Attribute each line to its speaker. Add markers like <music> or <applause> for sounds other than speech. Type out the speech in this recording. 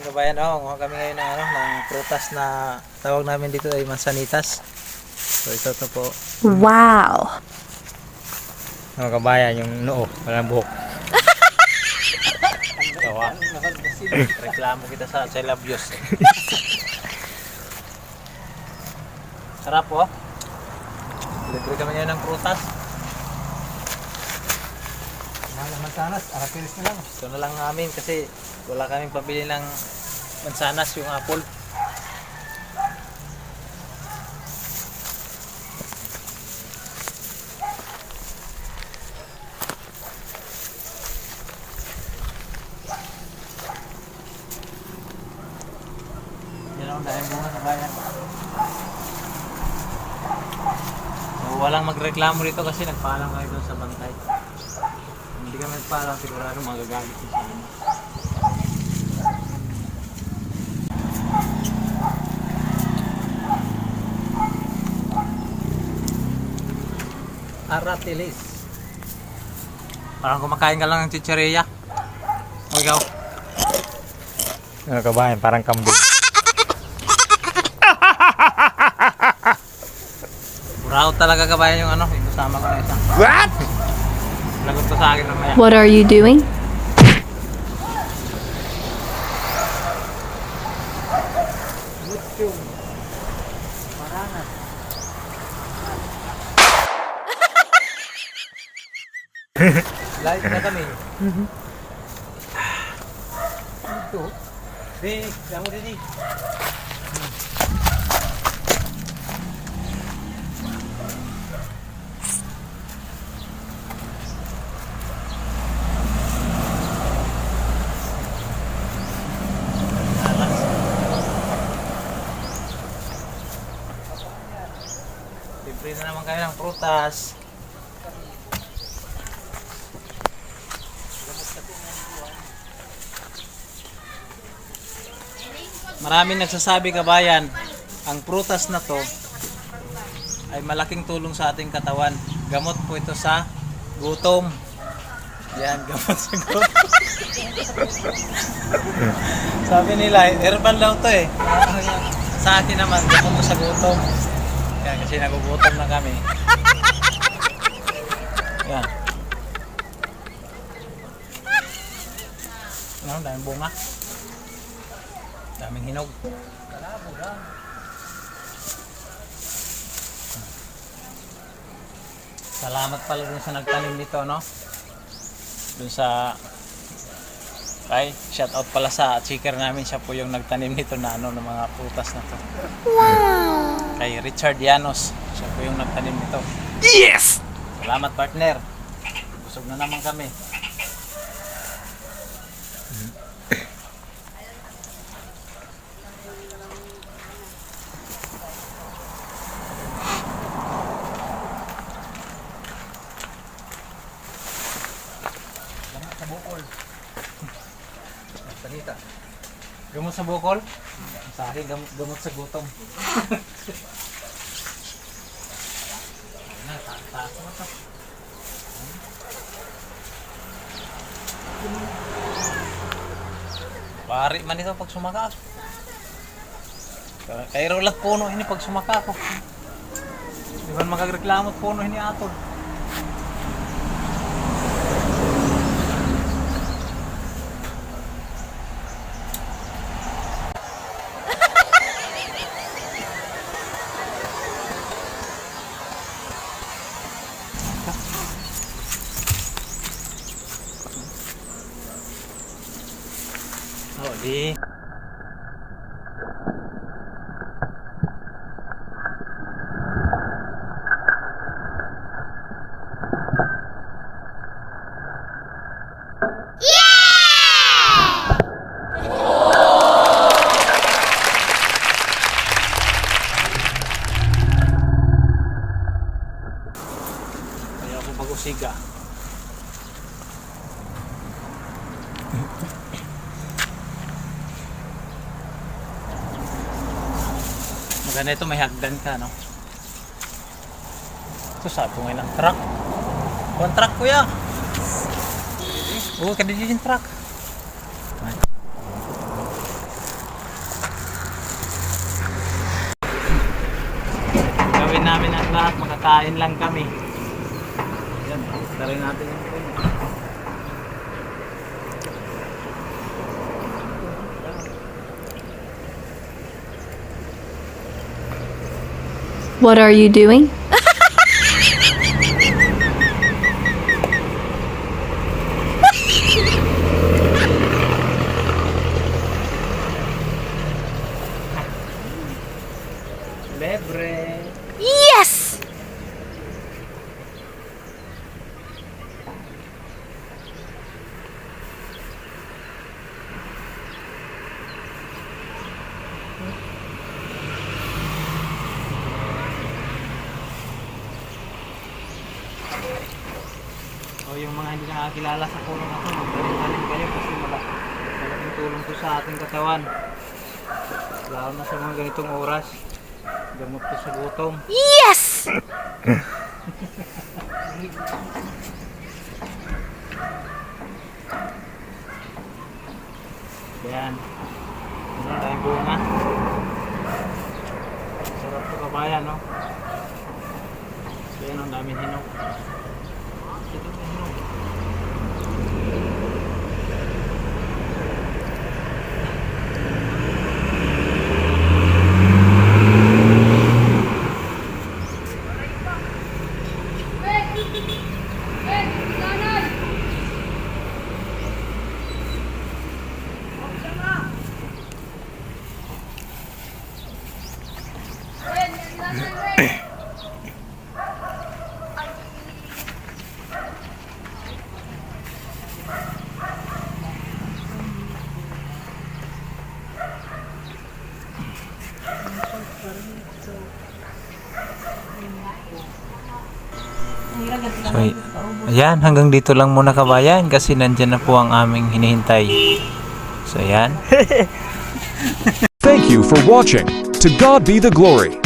Speaker 1: Kabayan, oh, kuha kami ngayon ng, ano, ng prutas na tawag namin dito ay mansanitas. So ito to po.
Speaker 2: Wow.
Speaker 1: Mga kabayan, yung noo, walang buhok. <laughs> Tawa. Reklamo kita sa sa labios. Sarap po. Libre kami ngayon ng prutas.
Speaker 3: Mahal na mansanas, arapilis na lang.
Speaker 1: Ito na lang namin kasi wala kaming pabili ng mansanas yung apple. Ang walang magreklamo dito kasi nagpaalam kayo doon sa bantay. Hindi kami nagpaalam, sigurado magagalit siya sa amin. Aratilis. Parang kumakain ka lang ng chichareya. O ikaw? Ano ka ba? Parang kambing. Buraot talaga kabayan yung ano, yung kasama ko na isa.
Speaker 3: What?
Speaker 1: Lagot to sa akin mamaya.
Speaker 2: What are you doing?
Speaker 1: Mutyong. Live na kami. Mm-hmm. Ito. Di, yan mo di. Libre na naman kayo ng prutas. Maraming nagsasabi kabayan, ang prutas na to ay malaking tulong sa ating katawan. Gamot po ito sa gutom. Yan, <laughs> gamot sa gutom. Sabi nila, herbal daw to eh. Sa akin naman, gamot sa gutom. Yan, kasi nagugutom na kami. Yan. Ano, daming bunga. Daming hinog. Salamat pala dun sa nagtanim nito, no? Dun sa Ay, shout out pala sa chicker namin. Siya po yung nagtanim nito na ano, ng mga prutas na to. Wow! Kay Richard Llanos. Siya po yung nagtanim nito.
Speaker 3: Yes!
Speaker 1: Salamat partner. Busog na naman kami. Bukol. Salita. Gamot sa bukol? <laughs> Sa akin, gamot, gamot sa gutom. Na, taas mo to. Pari man ito pag sumaka ako. Kay rolat puno ini pag sumaka ako. Di ba magagreklamo at puno ini atol. Oh, di. Kaya ako siga. Maganda ito may hagdan ka no? Ito sapo ngayon ang truck. Kung truck kuya. Oo kadidin truck. Gawin namin ang lahat makakain lang kami. Yan, tarin natin yung train.
Speaker 2: What are you doing?
Speaker 1: Hindi nakakilala sa puno na to, magtanim-tanim kayo kasi mala malaking tulong to sa ating katawan. Lalo na sa mga ganitong oras. Gamot to sa gutom.
Speaker 2: Yes!
Speaker 1: Yan. Ano, dahil bunga. Sarap to kabayan, no? So yan ang daming hinog. एक गाना So, ayan, hanggang dito lang muna kabayan kasi nandyan na po ang aming hinihintay. So, ayan. <laughs>
Speaker 4: Thank you for watching. To God be the glory.